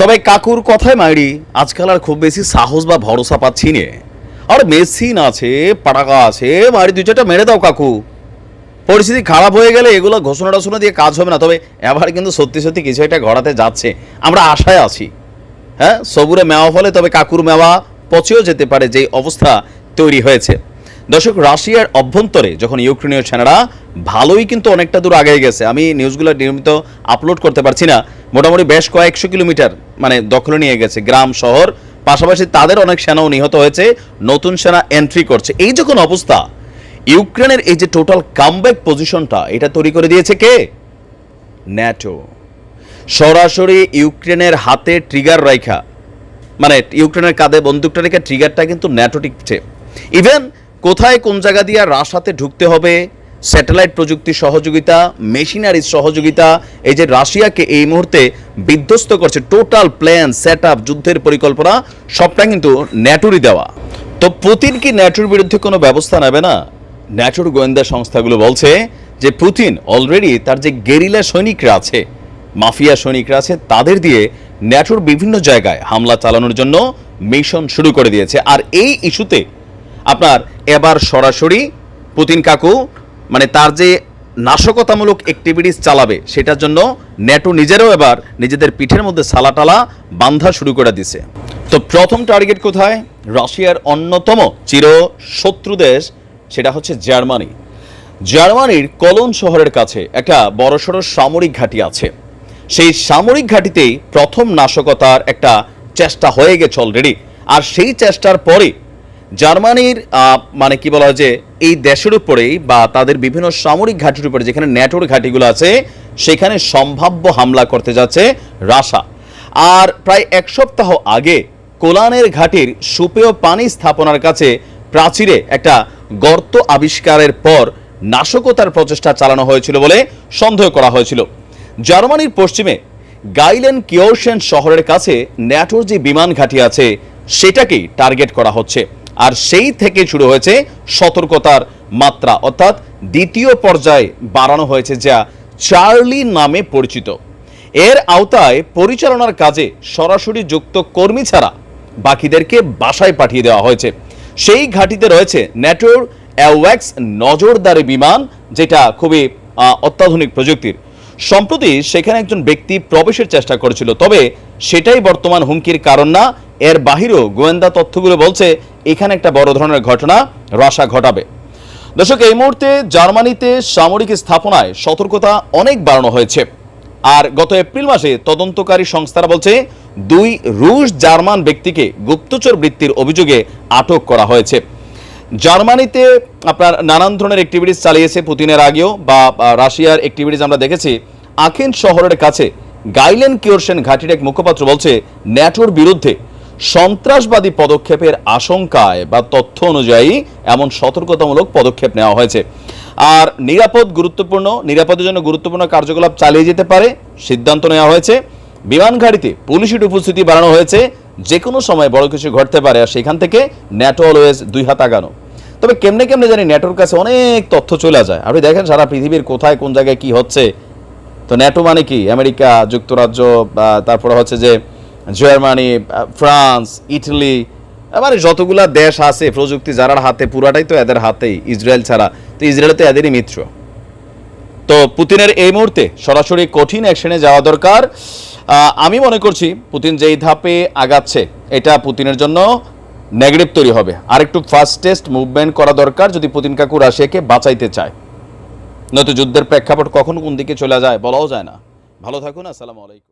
তবে কাকুর কথায় মাইরি, আজকাল আর খুব বেশি সাহস বা ভরসা পাচ্ছি নে। আর মেশিন আছে পাটাকা আছে মারি দুই চারটা মেরে দাও কাকু। পরিস্থিতি খারাপ হয়ে গেলে এগুলো ঘোষণা টোষণা দিয়ে কাজ হবে না, তবে এবার কিন্তু সত্যি সত্যি কিছু একটা ঘটাতে যাচ্ছে। আমরা আশায় আছি। হ্যাঁ সবুরে মেওয়া ফলে তবে কাকুর মেওয়া পচেও যেতে পারে যে অবস্থা তৈরি হয়েছে। দর্শক, রাশিয়ার অভ্যন্তরে যখন ইউক্রেনীয় সেনারা ভালোই কিন্তু অনেকটা দূর আগে গেছে, আমি নিউজগুলো নিয়মিত আপলোড করতে পারছি না। মোটামুটি বেশ কয়েকশো কিলোমিটার মানে দখলে নিয়ে গেছে গ্রাম, শহর। পাশাপাশি তাদের অনেক সেনাও নিহত হয়েছে, নতুন সেনা এন্ট্রি করছে। এই যখন অবস্থা, ইউক্রেনের এই যে টোটাল কামব্যাক পজিশনটা এটা তৈরি করে দিয়েছে কে? ন্যাটো। সরাসরি ইউক্রেনের হাতে ট্রিগার রাইখা। মানে ইউক্রেনের কাঁধে বন্দুকটা রেখে ট্রিগারটা কিন্তু ন্যাটো টিকছে ইভেন কোথায় কোন জায়গা দিয়ে রাশাতে ঢুকতে হবে? স্যাটেলাইট প্রযুক্তির সহযোগিতা মেশিনারির সহযোগিতা, এই যে রাশিয়াকে এই মুহূর্তে বিধ্বস্ত করছে, টোটাল প্ল্যান সেট যুদ্ধের পরিকল্পনা, সবটা কিন্তু ন্যাটোরই দেওয়া। তো পুতিন কি ন্যাটোর বিরুদ্ধে কোনো ব্যবস্থা নেবে না? ন্যাটোর গোয়েন্দা সংস্থাগুলো বলছে যে পুতিন অলরেডি তার যে গেরিলা সৈনিকরা আছে, মাফিয়া সৈনিকরা আছে, তাদের দিয়ে ন্যাটোর বিভিন্ন জায়গায় হামলা চালানোর জন্য মিশন শুরু করে দিয়েছে। আর এই ইস্যুতে আপনার এবার সরাসরি পুতিন কাকু মানে তার যে নাশকতামূলক অ্যাক্টিভিটিস চালাবে, সেটার জন্য ন্যাটো নিজেরাও এবার নিজেদের পিঠের মধ্যে সালাটালা বান্ধা শুরু করে দিছে। তো প্রথম টার্গেট কোথায়? রাশিয়ার অন্যতম চির শত্রু দেশ, সেটা হচ্ছে জার্মানি। জার্মানির কলন শহরের কাছে একটা বড়সড় সামরিক ঘাঁটি আছে। সেই সামরিক ঘাঁটিতেই প্রথম নাশকতার একটা চেষ্টা হয়ে গেছে অলরেডি আর সেই চেষ্টার পরে জার্মানির মানে কি বলা যে, এই দেশের উপরেই বা তাদের বিভিন্ন সামরিক ঘাঁটির উপরে যেখানে ন্যাটোর ঘাঁটিগুলো আছে, সেখানে সম্ভাব্য হামলা করতে যাচ্ছে রাশা। আর প্রায় এক সপ্তাহ আগে কোলানের ঘাটির সুপেয় পানি স্থাপনার কাছে প্রাচীরে একটা গর্ত আবিষ্কারের পর নাশকতার প্রচেষ্টা চালানো হয়েছিল বলে সন্দেহ করা হয়েছিল। জার্মানির পশ্চিমে গাইলেন কিওরশেন শহরের কাছে ন্যাটোর যে বিমান ঘাঁটি আছে, সেটাকেই টার্গেট করা হচ্ছে। আর সেই থেকে শুরু হয়েছে সতর্কতার মাত্রা। অর্থাৎ দ্বিতীয় পর্যায়ে বাড়ানো হয়েছে যা চার্লি নামে পরিচিত। এর আওতায় পরিচালনার কাজে সরাসরি যুক্ত কর্মী ছাড়া বাকিদেরকে বাসায় পাঠিয়ে দেওয়া হয়েছে। সেই ঘাঁটিতে রয়েছে ন্যাটোর অ্যাওয়াক্স নজরদারি বিমান, যেটা খুবই অত্যাধুনিক প্রযুক্তির। সম্প্রতি সেখানে একজন ব্যক্তি প্রবেশের চেষ্টা করেছিল, তবে সেটাই বর্তমান হুমকির কারণ না। এর বাহিরেও গোয়েন্দা তথ্যগুলো বলছে, এখানে একটা বড় ধরনের ঘটনা রাশা ঘটাবে। দর্শক, এই মুহূর্তে জার্মানিতে সামরিক স্থাপনায় সতর্কতা অনেক বাড়ানো হয়েছে। আর গত এপ্রিল মাসে তদন্তকারী সংস্থারা বলছে, দুই রুশ জার্মান ব্যক্তিকে গুপ্তচর বৃত্তির অভিযোগে আটক করা হয়েছে। জার্মানিতে আপনার নানান ধরনের অ্যাক্টিভিটিস চালিয়েছে পুতিনের আগেও, বা বা, রাশিয়ার অ্যাক্টিভিটিস আমরা দেখেছি। আখেন শহরের কাছে গাইলেন কিওরসেন ঘাটির এক মুখপাত্র বলছে, ন্যাটোর বিরুদ্ধে সন্ত্রাসবাদী পদক্ষেপের আশঙ্কায় বা তথ্য অনুযায়ী এমন সতর্কতামূলক পদক্ষেপ নেওয়া হয়েছে। আর নিরাপদ গুরুত্বপূর্ণ, নিরাপদের জন্য গুরুত্বপূর্ণ কার্যকলাপ চালিয়ে যেতে পারে, সিদ্ধান্ত নেওয়া হয়েছে। বিমান ঘাটিতে পুলিশের উপস্থিতি বাড়ানো হয়েছে। যে কোনো সময় বড় কিছু ঘটতে পারে আর সেখান থেকে ন্যাটো অলওয়েজ দুই হাত আগানো। তবে কেমনে কেমনে জানি ন্যাটোর কাছে অনেক তথ্য চলে যায়। আপনি দেখেন সারা পৃথিবীর কোথায় কোন জায়গায় কি হচ্ছে। তো ন্যাটো মানে কি? আমেরিকা, যুক্তরাজ্য বা তারপরে হচ্ছে যে জার্মানি ফ্রান্স, ইটালি মানে যতগুলা দেশ আছে প্রযুক্তি যারার হাতে, পুরাটাই তো এদের হাতেই, ইসরায়েল ছাড়া। তো ইসরায়েল তো এদেরই মিত্র। তো পুতিনের এই মুহূর্তে সরাসরি কঠিন অ্যাকশনে যাওয়া দরকার। আমি মনে করছি পুতিন যেই ধাপে আগাচ্ছে, এটা পুতিনের জন্য নেগেটিভ তৈরি হবে। আর একটু ফাস্টেস্ট মুভমেন্ট করা দরকার যদি পুতিন কাকু রাশিয়াকে বাঁচাইতে চায়। নয়তো যুদ্ধের প্রেক্ষাপট কখন কোন দিকে চলে যায় বলাও যায় না। ভালো থাকুন, আসসালামু আলাইকুম।